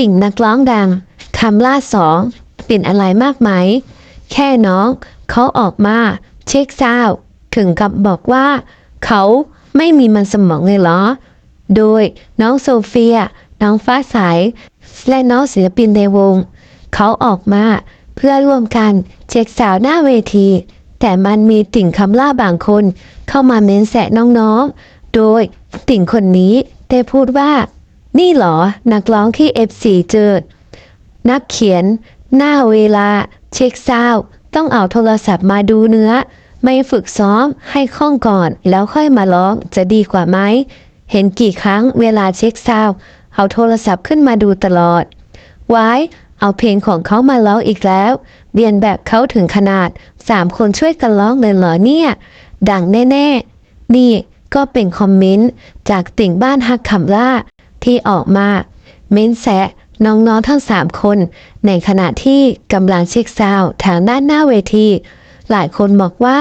ติ่งนักร้องดังคำล่าสองเป็นอะไรมากไหม แค่น้อง เขาออกมาเช็คซาวถึงกับบอกว่า เขาไม่มีมันสมองเลยเหรอ โดยน้องโซเฟีย น้องฟ้าใสและน้องศิลปินในวง เขาออกมาเพื่อร่วมกันเช็คสาวหน้าเวที แต่มันมีติ่งคำล่าบางคน เข้ามาเม้นแสะน้องๆ โดยติ่งคนนี้ได้พูดว่า นี่เหรอ นักร้องที่ F4 เจอนักเขียน หน้าเวลา เช็คซาวต้องเอาโทรศัพท์มาดูเนื้อ ไม่ฝึกซ้อมให้คล่องก่อน แล้วค่อยมาร้องจะดีกว่าไหม เห็นกี่ครั้งเวลาเช็คซาวเอาโทรศัพท์ขึ้นมาดูตลอดไว้เอาเพลงของเขามาร้องอีกแล้ว เรียนแบบเขาถึงขนาดสามคนช่วยกันร้องเลยเหรอเนี่ย ดังแน่ ๆ นี่ก็เป็นคอมเมนต์จากติ่งบ้านฮักคำล่า ที่ออกมาเม้นแซะน้องๆทั้งสามคน ในขณะที่กำลังเช็คซาวทางด้านหน้าเวที หลายคนบอกว่า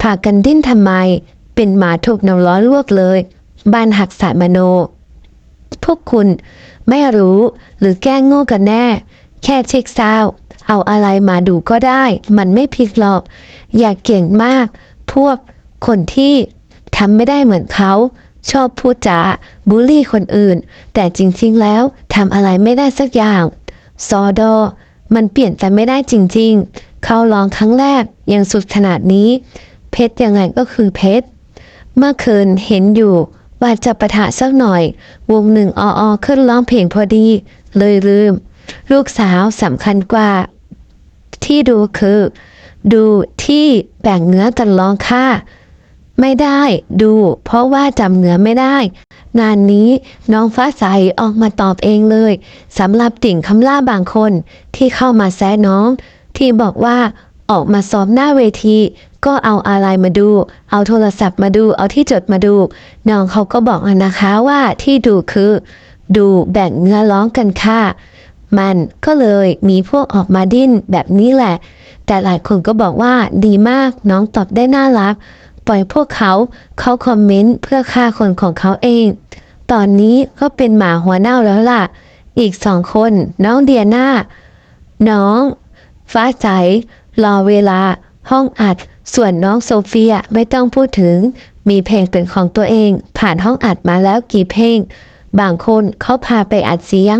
พากันดิ้นทำไม เป็นหมาถูกน้ำร้อนลวกเลย บ้านหักสายมโน พวกคุณไม่รู้หรือแกล้งโง่กันแน่ แค่เช็คซาวเอาอะไรมาดูก็ได้ มันไม่ผิดหรอก อย่าเก่งมาก พวกคนที่ทำไม่ได้เหมือนเขา ชอบพูดจา บูลลี่คนอื่น แต่จริงๆแล้วทำอะไรไม่ได้สักอย่าง ซอดอ มันเปลี่ยนใจไม่ได้จริงๆ เขาลองครั้งแรกยังสุดขนาดนี้ เพชรยังไงก็คือเพชร เมื่อคืนเห็นอยู่ว่าจะประทะสักหน่อย วงหนึ่งอออขึ้นร้องเพลงพอดี เลยลืม ลูกสาวสำคัญกว่า ที่ดูคือ ดูที่แบ่งเนื้อกันร้องค่ะไม่ได้ดูเพราะว่าจำเนื้อไม่ได้ งานนี้น้องฟ้าใสออกมาตอบเองเลยสำหรับติ่งคำล่าบางคนที่เข้ามาแซะน้อง ที่บอกว่าออกมาซ้อมหน้าเวที ก็เอาอะไรมาดู เอาโทรศัพท์มาดู เอาที่จดมาดู น้องเขาก็บอกอนะคะว่าที่ดูคือ ดูแบ่งเนื้อร้องกันค่ะ มันก็เลยมีพวกออกมาดิ้นแบบนี้แหละ แต่หลายคนก็บอกว่าดีมากน้องตอบได้น่ารัก ปล่อยพวกเขา เขาคอมเมนต์เพื่อฆ่าคนของเขาเอง ตอนนี้ก็เป็นหมาหัวเน่าแล้วล่ะ อีกสองคน น้องเดียนาน้อง ฟ้าใสรอเวลา ห้องอัด ส่วนน้องโซเฟียไม่ต้องพูดถึง มีเพลงเป็นของตัวเอง ผ่านห้องอัดมาแล้วกี่เพลง บางคนเขาพาไปอัดเสียง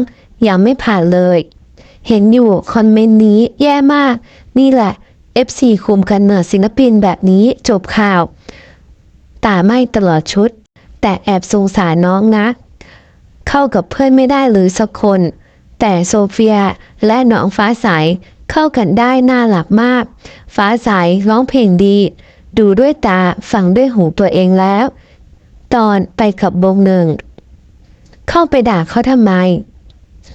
ยังไม่ผ่านเลย เห็นอยู่คอมเมนต์นี้แย่มาก นี่แหละ FC คุมกันเนิร์ดศิลปินแบบนี้จบข่าว ตาไม่ตลอดชุด แต่แอบสงสารน้องนะ เข้ากับเพื่อนไม่ได้เลยสักคน แต่โซเฟียและน้องฟ้าใสเข้ากันได้น่ารักมาก ฟ้าใสร้องเพลงดี ดูด้วยตาฟังด้วยหูตัวเองแล้ว ตอนไปกับวงหนึ่ง เข้าไปด่าเขาทำไม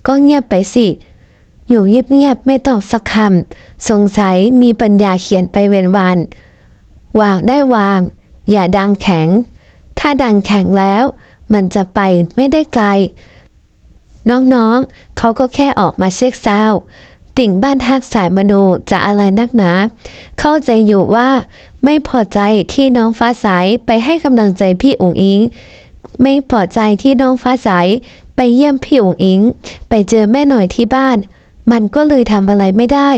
ก็เงียบไปสิ อยู่เงียบๆไม่ตอบสักคำสงสัยมีปัญญาเขียนไปเว้นวัน วางได้วาง อย่าดังแข็ง ถ้าดังแข็งแล้ว มันจะไปไม่ได้ไกล น้องๆ เขาก็แค่ออกมาเช็คซาวติ่งบ้านทักสายมโนจะอะไรนักหนา เข้าใจอยู่ว่าไม่พอใจที่น้องฟ้าใสไปให้กำลังใจพี่อุ๋งอิง ไม่พอใจที่น้องฟ้าใสไปเยี่ยมพี่อุ๋งอิง ไปเจอแม่หน่อยที่บ้าน มันก็เลยทำอะไรไม่ได้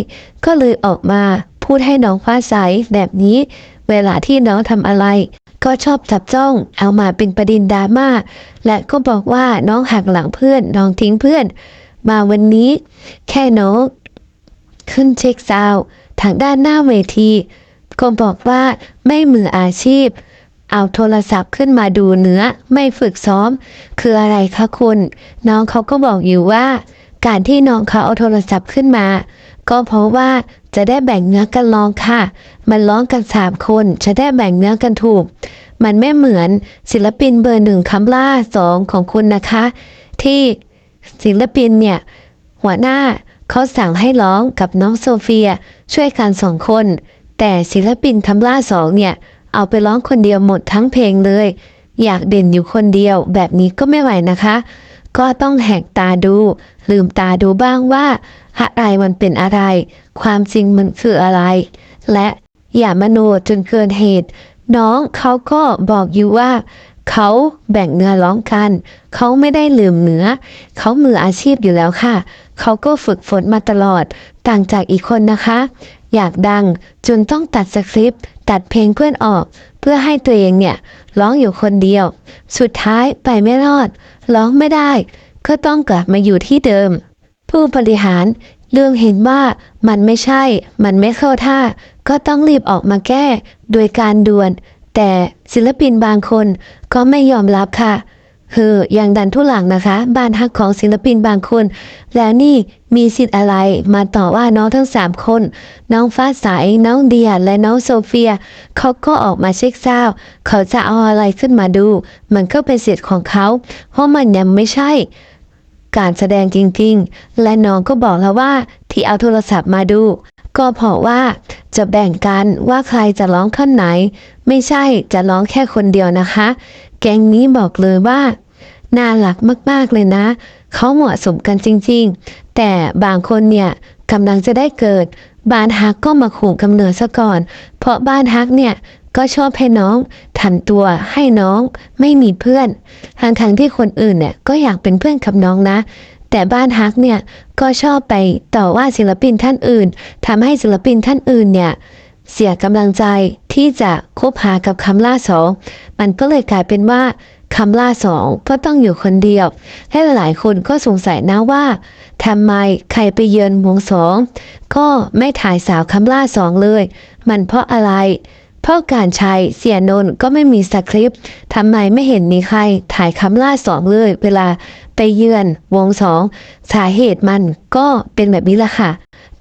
ก็เลยออกมาพูดให้น้องฟ้าใสแบบนี้ เวลาที่น้องทำอะไร ก็ชอบจับจ้อง เอามาเป็นประเด็นดราม่าและก็บอกว่าน้องหักหลังเพื่อน น้องทิ้งเพื่อน มาวันนี้ แค่น้อง ขึ้นเช็คซาวทางด้านหน้าเวที ก็บอกว่าไม่มืออาชีพ เอาโทรศัพท์ขึ้นมาดูเนื้อ ไม่ฝึกซ้อม คืออะไรคะคุณ น้องเขาก็บอกอยู่ว่า การที่น้องเขาเอาโทรศัพท์ขึ้นมา ก็เพราะว่าจะได้แบ่งเนื้อกันร้องค่ะ มันร้องกันสามคนจะได้แบ่งเนื้อกันถูก มันไม่เหมือนศิลปินเบอร์หนึ่งคำล่าสองของคุณนะคะ ที่ศิลปินเนี่ยหัวหน้าเขาสั่งให้ร้องกับน้องโซเฟียช่วยกันสองคน แต่ศิลปินคำล่าสองเนี่ยเอาไปร้องคนเดียวหมดทั้งเพลงเลย อยากเด่นอยู่คนเดียวแบบนี้ก็ไม่ไหวนะคะ ก็ต้องแหกตาดู ลืมตาดูบ้างว่าอะไรมันเป็นอะไร ความจริงมันคืออะไร และอย่ามโนจนเกินเหตุ น้องเขาก็บอกอยู่ว่า เขาแบ่งเนื้อร้องกัน เขาไม่ได้ลืมเนื้อ เขามืออาชีพอยู่แล้วค่ะ เขาก็ฝึกฝนมาตลอด ต่างจากอีกคนนะคะ อยากดังจนต้องตัดสคริปต์ตัดเพลงเพื่อนออก เพื่อให้ตัวเองเนี่ยร้องอยู่คนเดียว สุดท้ายไปไม่รอด ร้องไม่ได้ ก็ต้องกลับมาอยู่ที่เดิม ผู้บริหารเรื่องเห็นว่ามันไม่ใช่ มันไม่เข้าท่า ก็ต้องรีบออกมาแก้ โดยการด่วน แต่ศิลปินบางคนก็ไม่ยอมรับค่ะคือยังดันทุหลังนะคะ บ้านฮักของศิลปินบางคน แล้วนี่มีสิทธิ์อะไรมาต่อว่าน้องทั้งสามคน น้องฟ้าใสน้องเดียและน้องโซเฟีย เขาก็ออกมาเช็คเศร้าเขาจะเอาอะไรขึ้นมาดู มันก็เป็นสิทธิ์ของเขา เพราะมันยังไม่ใช่ การแสดงจริงๆ และน้องก็บอกแล้วว่าที่เอาโทรศัพท์มาดู ก็เพราะว่าจะแบ่งกันว่าใครจะร้องขั้นไหน ไม่ใช่จะร้องแค่คนเดียวนะคะ แกงนี้บอกเลยว่าน่ารักมากๆเลยนะ เขาเหมาะสมกันจริงๆ แต่บางคนเนี่ยกำลังจะได้เกิด บ้านฮักก็มาขู่กำเนิดซะก่อน เพราะบ้านฮักเนี่ย ก็ชอบให้น้องทันตัวให้น้องไม่มีเพื่อนทางทางที่คนอื่นเนี่ยก็อยากเป็นเพื่อนกับน้องนะ แต่บ้านฮักเนี่ยก็ชอบไปต่อว่าศิลปินท่านอื่นทำให้ศิลปินท่านอื่นเนี่ยเสียกำลังใจที่จะคบหากับคำล่าสอง มันก็เลยกลายเป็นว่าคำล่าสองก็ต้องอยู่คนเดียว และหลายคนก็สงสัยนะว่าทำไมใครไปเยือนวงสอง ก็ไม่ถ่ายสาวคำล่าสองเลย มันเพราะอะไร พราะการใช้เสียนนก็ไม่มีสคริปต์ทำไมไม่เห็นมีใครถ่ายคำล่าสองเลย เวลาไปเยือนวงสองสาเหตุมันก็เป็นแบบนี้แหละค่ะ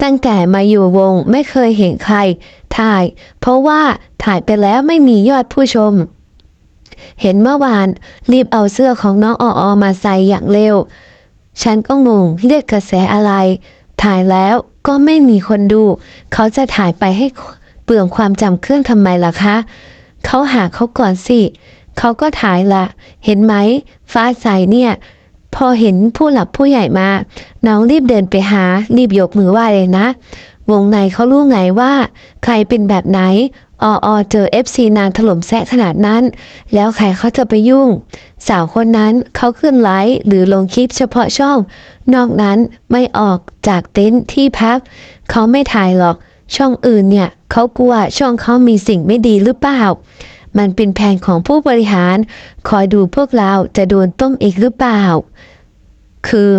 ตั้งแต่มาอยู่วงไม่เคยเห็นใคร ถ่าย เพราะว่าถ่ายไปแล้วไม่มียอดผู้ชม เห็นเมื่อวานรีบเอาเสื้อของน้องอออมาใส่อย่างเร็ว ฉันก็งงเรียกกระแสอะไร ถ่ายแล้วก็ไม่มีคนดู เขาจะถ่ายไปให้ ปลืองความจำเครื่องทำไมล่ะคะ เขาหาเขาก่อนสิ เขาก็ถ่ายละ เห็นไหม ฟ้าใสเนี่ย พอเห็นผู้หลับผู้ใหญ่มา น้องรีบเดินไปหา รีบยกมือไหว้เลยนะ วงในเขารู้ไงว่า ใครเป็นแบบไหนอออเจอ FC นานถล่มแซะขนาดนั้น แล้วใครเขาจะไปยุ่ง สาวคนนั้นเขาขึ้นไลฟ์หรือลงคลิปเฉพาะช่อง นอกนั้นไม่ออกจากเต็นท์ที่พัก เขาไม่ถ่ายหรอก ช่องอื่นเนี่ยเขากลัวช่องเขามีสิ่งไม่ดีหรือเปล่า มันเป็นแผนของผู้บริหาร คอยดูพวกเราจะโดนต้มอีกหรือเปล่า คือ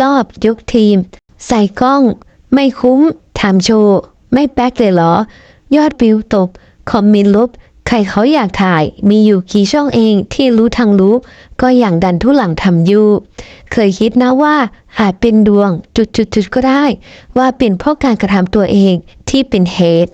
รอบยกทีม ใส่กล้อง ไม่คุ้มทำโชว์ ไม่แป๊กเลยเหรอ ยอดวิวตก คอมเมนต์ลบ ใครเขาอยากถ่ายมีอยู่กี่ช่องเองที่รู้ทางรู้ ก็อย่างดันทุหลังทำอยู่ เคยคิดนะว่าอาจเป็นดวงจุดๆๆก็ได้ ว่าเป็นเพราะการกระทำตัวเองที่เป็นเหตุ